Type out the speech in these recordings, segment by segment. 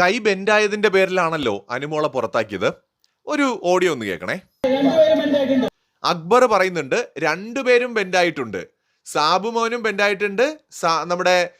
കൈ ബെൻഡായതിന്റെ പേരിലാണല്ലോ അനുമോളെ പുറത്താക്കിയത്. ഒരു ഓഡിയോ ഒന്ന് കേൾക്കണേ. അക്ബർ പറയുന്നുണ്ട് രണ്ടുപേരും ബെൻഡായിട്ടുണ്ട്. സാബു മോനും ബെൻഡായിട്ടുണ്ട് നമ്മുടെ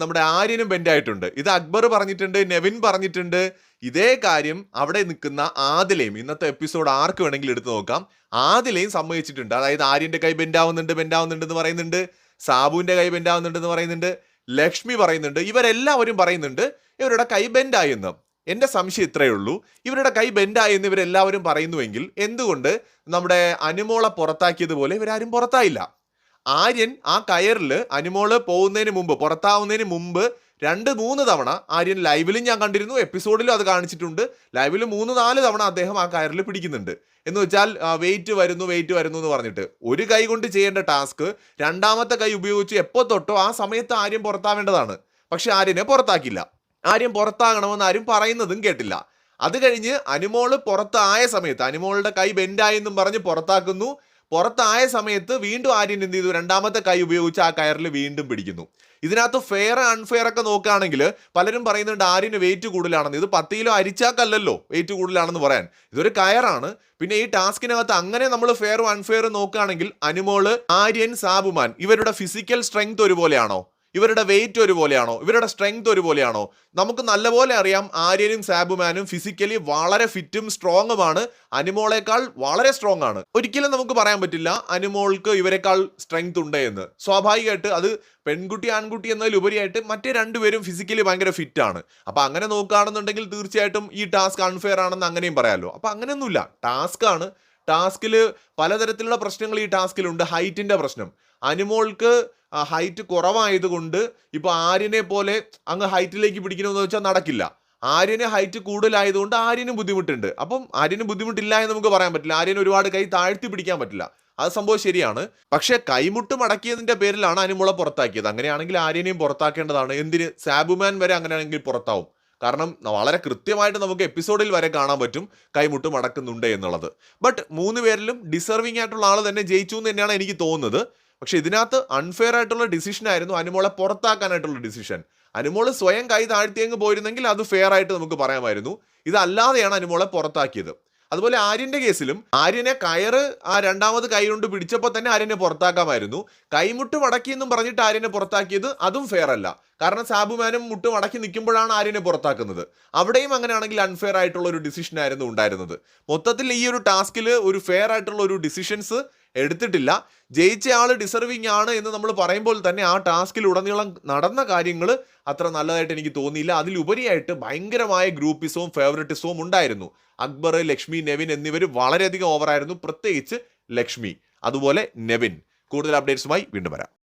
നമ്മുടെ ആര്യനും ബെൻഡായിട്ടുണ്ട്. ഇത് അക്ബർ പറഞ്ഞിട്ടുണ്ട് നെവിൻ പറഞ്ഞിട്ടുണ്ട്. ഇതേ കാര്യം അവിടെ നിൽക്കുന്ന ആദിലയും ഇന്നത്തെ എപ്പിസോഡ് ആർക്ക് വേണമെങ്കിലും എടുത്തു നോക്കാം. ആദിലയും സമ്മതിച്ചിട്ടുണ്ട്. അതായത് ആര്യന്റെ കൈ ബെൻഡാവുന്നുണ്ട് ബെൻഡാവുന്നുണ്ട് എന്ന് പറയുന്നുണ്ട്. സാബുവിന്റെ കൈ ബെൻഡാവുന്നുണ്ട് എന്ന് പറയുന്നുണ്ട്. ലക്ഷ്മി പറയുന്നുണ്ട് ഇവരെല്ലാവരും പറയുന്നുണ്ട് ഇവരുടെ കൈ ബെൻഡായെന്ന് എന്റെ സംശയം ഇത്രയേ ഉള്ളൂ. ഇവരുടെ കൈ ബെൻഡായെന്ന് ഇവരെല്ലാവരും പറയുന്നുവെങ്കിൽ എന്തുകൊണ്ട് നമ്മുടെ അനുമോളെ പുറത്താക്കിയതുപോലെ ഇവരാരും പുറത്തായില്ല? ആര്യൻ ആ കയറിൽ അനുമോൾ പോകുന്നതിന് മുമ്പ് പുറത്താവുന്നതിന് മുമ്പ് രണ്ട് മൂന്ന് തവണ ആര്യൻ ലൈവിലും ഞാൻ കണ്ടിരുന്നു എപ്പിസോഡിലും അത് കാണിച്ചിട്ടുണ്ട്. ലൈവിൽ മൂന്ന് നാല് തവണ അദ്ദേഹം ആ കയറിൽ പിടിക്കുന്നുണ്ട്. എന്ന് വെച്ചാൽ വെയിറ്റ് വരുന്നു വെയിറ്റ് വരുന്നു എന്ന് പറഞ്ഞിട്ട്. ഒരു കൈ കൊണ്ട് ചെയ്യേണ്ട ടാസ്ക് രണ്ടാമത്തെ കൈ ഉപയോഗിച്ച് എപ്പോൾ തൊട്ടോ ആ സമയത്ത് ആര്യം പുറത്താവേണ്ടതാണ്. പക്ഷെ ആര്യനെ പുറത്താക്കില്ല ആര്യം പുറത്താകണമെന്ന് ആരും പറയുന്നതും കേട്ടില്ല. അത് കഴിഞ്ഞ് അനുമോൾ പുറത്തായ സമയത്ത് അനുമോളുടെ കൈ ബെൻഡായെന്നും പറഞ്ഞ് പുറത്താക്കുന്നു. പുറത്തായ സമയത്ത് വീണ്ടും ആര്യൻ എന്ത് ചെയ്തു? രണ്ടാമത്തെ കൈ ഉപയോഗിച്ച് ആ കയറിൽ വീണ്ടും പിടിക്കുന്നു. ഇതിനകത്ത് ഫെയർ അൺഫെയർ ഒക്കെ നോക്കുകയാണെങ്കിൽ പലരും പറയുന്നുണ്ട് ആര്യന് വെയിറ്റ് കൂടുതലാണെന്ന്. ഇത് പത്ത് കിലോ അരിച്ചാക്കല്ലല്ലോ വെയിറ്റ് കൂടുതലാണെന്ന് പറയാൻ. ഇതൊരു കയറാണ്. പിന്നെ ഈ ടാസ്കിനകത്ത് അങ്ങനെ നമ്മൾ ഫെയറും അൺഫെയറും നോക്കുകയാണെങ്കിൽ അനുമോൾ ആര്യൻ സാബുമാൻ ഇവരുടെ ഫിസിക്കൽ സ്ട്രെങ്ത് ഒരുപോലെയാണോ? ഇവരുടെ വെയിറ്റ് ഒരുപോലെയാണോ? ഇവരുടെ സ്ട്രെങ്ത് ഒരുപോലെയാണോ? നമുക്ക് നല്ലപോലെ അറിയാം ആര്യനും സാബുമാനും ഫിസിക്കലി വളരെ ഫിറ്റും സ്ട്രോങ്ങുമാണ് അനുമോളേക്കാൾ വളരെ സ്ട്രോങ് ആണ്. ഒരിക്കലും നമുക്ക് പറയാൻ പറ്റില്ല അനുമോൾക്ക് ഇവരെക്കാൾ സ്ട്രെങ്ത് ഉണ്ട് എന്ന്. സ്വാഭാവികമായിട്ട് അത് പെൺകുട്ടി ആൺകുട്ടി എന്നതിലുപരിയായിട്ട് മറ്റേ രണ്ടുപേരും ഫിസിക്കലി ഭയങ്കര ഫിറ്റ് ആണ്. അപ്പൊ അങ്ങനെ നോക്കുകയാണെന്നുണ്ടെങ്കിൽ തീർച്ചയായിട്ടും ഈ ടാസ്ക് അൺഫെയർ ആണെന്ന് അങ്ങനെയും പറയാമല്ലോ അപ്പൊ അങ്ങനെയൊന്നുമില്ല. ടാസ്ക് ആണ്. ടാസ്കിൽ പലതരത്തിലുള്ള പ്രശ്നങ്ങൾ ഈ ടാസ്കിലുണ്ട് ഹൈറ്റിന്റെ പ്രശ്നം. അനുമോൾക്ക് ഹൈറ്റ് കുറവായതുകൊണ്ട് ഇപ്പൊ ആര്യനെ പോലെ അങ്ങ് ഹൈറ്റിലേക്ക് പിടിക്കണമെന്ന് വെച്ചാൽ നടക്കില്ല. ആര്യന് ഹൈറ്റ് കൂടുതലായതുകൊണ്ട് ആര്യന് ബുദ്ധിമുട്ടുണ്ട്. അപ്പം ആര്യന് ബുദ്ധിമുട്ടില്ല എന്ന് നമുക്ക് പറയാൻ പറ്റില്ല. ആര്യന് ഒരുപാട് കൈ താഴ്ത്തി പിടിക്കാൻ പറ്റില്ല. അത് സംഭവം ശരിയാണ്. പക്ഷേ കൈമുട്ട് മടക്കിയതിന്റെ പേരിലാണ് അനിമുള പുറത്താക്കിയത്. അങ്ങനെയാണെങ്കിൽ ആര്യനെയും പുറത്താക്കേണ്ടതാണ്. എന്തിന്? സാബുമാൻ വരെ അങ്ങനെയാണെങ്കിൽ പുറത്താവും. കാരണം വളരെ കൃത്യമായിട്ട് നമുക്ക് എപ്പിസോഡിൽ വരെ കാണാൻ പറ്റും കൈമുട്ട് മടക്കുന്നുണ്ട് എന്നുള്ളത്. ബട്ട് മൂന്ന് പേരിലും ഡിസർവിംഗ് ആയിട്ടുള്ള ആൾ തന്നെ ജയിച്ചു എന്ന് തന്നെയാണ് എനിക്ക് തോന്നുന്നത്. പക്ഷെ ഇതിനകത്ത് അൺഫെയർ ആയിട്ടുള്ള ഡിസിഷൻ ആയിരുന്നു അനുമോളെ പുറത്താക്കാനായിട്ടുള്ള ഡിസിഷൻ അനുമോൾ സ്വയം കൈ താഴ്ത്തിയങ്ങ് പോയിരുന്നെങ്കിൽ അത് ഫെയർ ആയിട്ട് നമുക്ക് പറയാമായിരുന്നു. ഇതല്ലാതെയാണ് അനുമോളെ പുറത്താക്കിയത്. അതുപോലെ ആര്യന്റെ കേസിലും ആര്യനെ കയറ് ആ രണ്ടാമത് കൈ കൊണ്ട് പിടിച്ചപ്പോൾ തന്നെ ആര്യനെ പുറത്താക്കാമായിരുന്നു. കൈമുട്ട് മടക്കി എന്നും പറഞ്ഞിട്ട് ആര്യനെ പുറത്താക്കിയത് അതും ഫെയർ അല്ല. കാരണം സാബുമാനും മുട്ട് മടക്കി നിൽക്കുമ്പോഴാണ് ആര്യനെ പുറത്താക്കുന്നത്. അവിടെയും അങ്ങനെയാണെങ്കിൽ അൺഫെയർ ആയിട്ടുള്ള ഒരു ഡിസിഷൻ ആയിരുന്നു ഉണ്ടായിരുന്നത്. മൊത്തത്തിൽ ഈ ഒരു ടാസ്കിൽ ഒരു ഫെയർ ആയിട്ടുള്ള ഒരു ഡിസിഷൻസ് എടുത്തിട്ടില്ല. ജയിച്ച ആൾ ഡിസർവിങ് ആണ് എന്ന് നമ്മൾ പറയുമ്പോൾ തന്നെ ആ ടാസ്കിൽ ഉടനീളം നടന്ന കാര്യങ്ങൾ അത്ര നല്ലതായിട്ട് എനിക്ക് തോന്നിയില്ല. അതിലുപരിയായിട്ട് ഭയങ്കരമായ ഗ്രൂപ്പിസവും ഫേവററ്റിസവും ഉണ്ടായിരുന്നു. അക്ബർ ലക്ഷ്മി നെവിൻ എന്നിവർ വളരെയധികം ഓവറായിരുന്നു പ്രത്യേകിച്ച് ലക്ഷ്മി അതുപോലെ നെവിൻ. കൂടുതൽ അപ്ഡേറ്റ്സുമായി വീണ്ടും വരാം.